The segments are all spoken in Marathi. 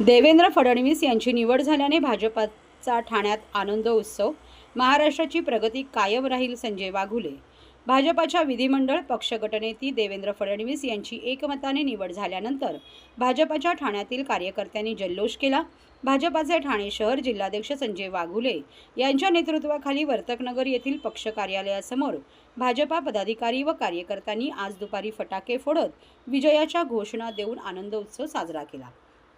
देवेंद्र फडणवीस यांची निवड झाल्याने भाजपाचा ठाण्यात आनंद उत्सव महाराष्ट्राची प्रगती कायम राहील संजय वाघुले. भाजपाच्या विधिमंडळ पक्षगटनेती देवेंद्र फडणवीस यांची एकमताने निवड झाल्यानंतर भाजपाच्या ठाण्यातील कार्यकर्त्यांनी जल्लोष केला. भाजपाचे ठाणे शहर जिल्हाध्यक्ष संजय वाघुले यांच्या नेतृत्वाखाली वर्तकनगर येथील पक्ष कार्यालयासमोर भाजपा पदाधिकारी व कार्यकर्त्यांनी आज दुपारी फटाके फोडत विजयाच्या घोषणा देऊन आनंद उत्सव साजरा केला.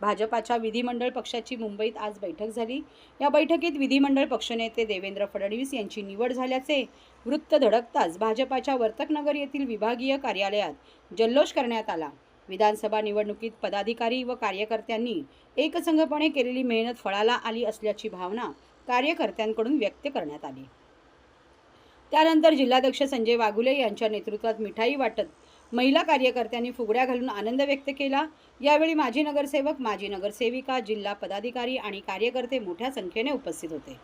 भाजपाच्या विधिमंडळ पक्षाची मुंबईत आज बैठक झाली. या बैठकीत विधिमंडळ पक्षनेते देवेंद्र फडणवीस यांची निवड झाल्याचे वृत्त धडकताच भाजपाच्या वर्तकनगर येथील विभागीय कार्यालयात जल्लोष करण्यात आला. विधानसभा निवडणुकीत पदाधिकारी व कार्यकर्त्यांनी एकसंघपणे केलेली मेहनत फळाला आली असल्याची भावना कार्यकर्त्यांकडून व्यक्त करण्यात आली. त्यानंतर जिल्हाध्यक्ष संजय वाघुले यांच्या नेतृत्वात मिठाई वाटत महिला कार्यकर्त्यांनी फुगड्या घालून आनंद व्यक्त केला. यावेळी माजी नगरसेवक माजी नगरसेविका जिल्हा पदाधिकारी आणि कार्यकर्ते मोठ्या संख्येने उपस्थित होते.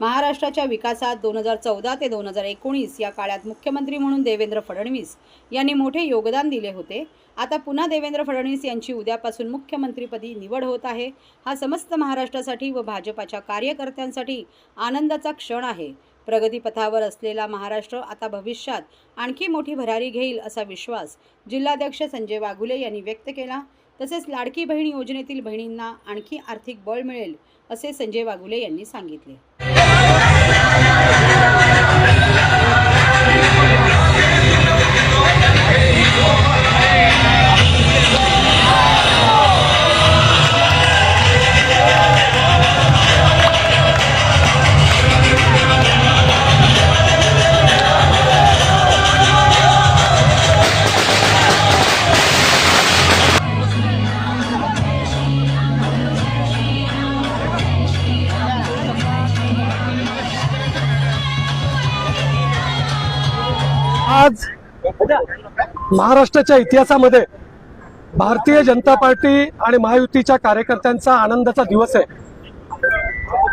महाराष्ट्राच्या विकासात दोन हजार चौदा ते दोन हजार एकोणीस या काळात मुख्यमंत्री म्हणून देवेंद्र फडणवीस यांनी मोठे योगदान दिले होते. आता पुन्हा देवेंद्र फडणवीस यांची उद्यापासून मुख्यमंत्रीपदी निवड होत आहे. हा समस्त महाराष्ट्रासाठी व भाजपाच्या कार्यकर्त्यांसाठी आनंदाचा क्षण आहे. प्रगतीपथावर असलेला महाराष्ट्र आता भविष्यात आणखी मोठी भरारी घेईल असा विश्वास जिल्हाध्यक्ष संजय वाघुले यांनी व्यक्त केला. तसेच लाडकी बहीण योजनेतील बहिणींना आणखी आर्थिक बळ मिळेल असे संजय वाघुले यांनी सांगितले. आज महाराष्ट्राच्या इतिहासामध्ये भारतीय जनता पार्टी आणि महायुतीच्या कार्यकर्त्यांचा आनंदाचा दिवस आहे.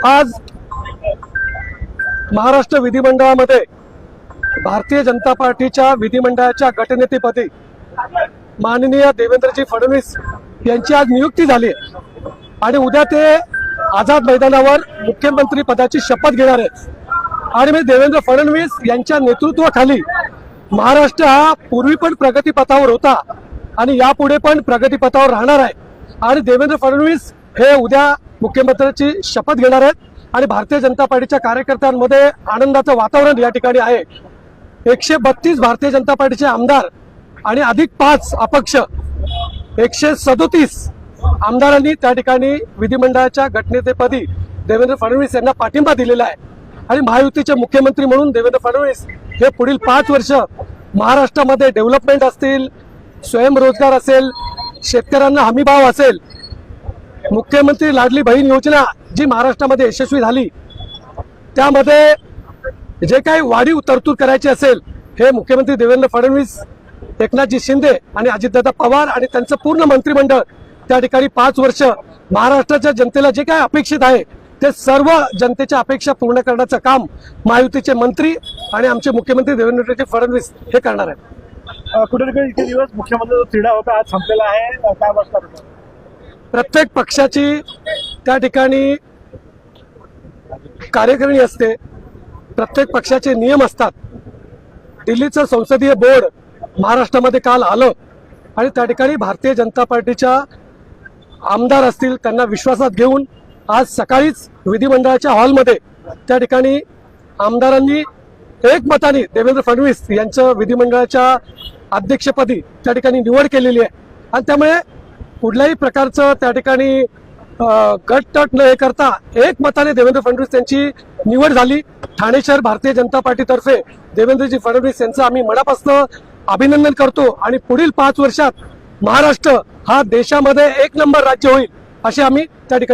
आज महाराष्ट्र विधिमंडळामध्ये भारतीय जनता पार्टीच्या विधिमंडळाच्या गटनेतेपदी माननीय देवेंद्रजी फडणवीस यांची आज नियुक्ती झाली आहे. आणि उद्या ते आझाद मैदानावर मुख्यमंत्री पदाची शपथ घेणार आहेत. आणि मी देवेंद्र फडणवीस यांच्या नेतृत्वाखाली महाराष्ट्र हा पूर्वी पण प्रगतीपथावर होता आणि यापुढे पण प्रगतीपथावर राहणार आहे. आणि देवेंद्र फडणवीस हे उद्या मुख्यमंत्र्यांची शपथ घेणार आहेत आणि भारतीय जनता पार्टीच्या कार्यकर्त्यांमध्ये आनंदाचं वातावरण या ठिकाणी आहे. एकशे बत्तीस भारतीय जनता पार्टीचे आमदार आणि अधिक पाच अपक्ष एकशे सदोतीस आमदारांनी त्या ठिकाणी विधिमंडळाच्या घटनेतेपदी देवेंद्र फडणवीस यांना पाठिंबा दिलेला आहे. आणि महायुतीचे मुख्यमंत्री म्हणून देवेंद्र फडणवीस हे पुढील पाच वर्ष महाराष्ट्रामध्ये डेव्हलपमेंट असतील स्वयंरोजगार असेल शेतकऱ्यांना हमीभाव असेल मुख्यमंत्री लाडली बहीण योजना जी महाराष्ट्रामध्ये यशस्वी झाली त्यामध्ये जे काही वाढीव तरतूद करायची असेल हे मुख्यमंत्री देवेंद्र फडणवीस एकनाथजी शिंदे आणि अजितदादा पवार आणि त्यांचं पूर्ण मंत्रिमंडळ त्या ठिकाणी पाच वर्ष महाराष्ट्राच्या जनतेला जे काय अपेक्षित आहे ते सर्व जनतेच्या अपेक्षा पूर्ण करण्याचं काम महायुतीचे मंत्री आणि आमचे मुख्यमंत्री देवेंद्रजी फडणवीस हे करणार आहेत. कुठे इथे दिवस मुख्यमंत्र्यांचा तिढा होता आज संपलेला आहे. काय वाजता प्रत्येक पक्षाची त्या ठिकाणी कार्यकारिणी असते प्रत्येक पक्षाचे नियम असतात. दिल्लीचं संसदीय बोर्ड महाराष्ट्रामध्ये काल आलं आणि त्या ठिकाणी भारतीय जनता पार्टीच्या आमदार असतील त्यांना विश्वासात घेऊन आज सकाळीच विधिमंडळाच्या हॉलमध्ये त्या ठिकाणी आमदारांनी एकमताने देवेंद्र फडणवीस यांचं विधिमंडळाच्या अध्यक्षपदी त्या ठिकाणी निवड केलेली आहे. आणि त्यामुळे कुठल्याही प्रकारचं त्या ठिकाणी अं, गटतट न हे करता एक मताने देवेंद्र फडणवीस यांची निवड झाली. ठाणे शहर भारतीय जनता पार्टीतर्फे देवेंद्रजी फडणवीस यांचं आम्ही मनापासून अभिनंदन करतो. आणि पुढील पाच वर्षात महाराष्ट्र हा देशामध्ये एक नंबर राज्य होईल अशी आम्ही त्या ठिकाणी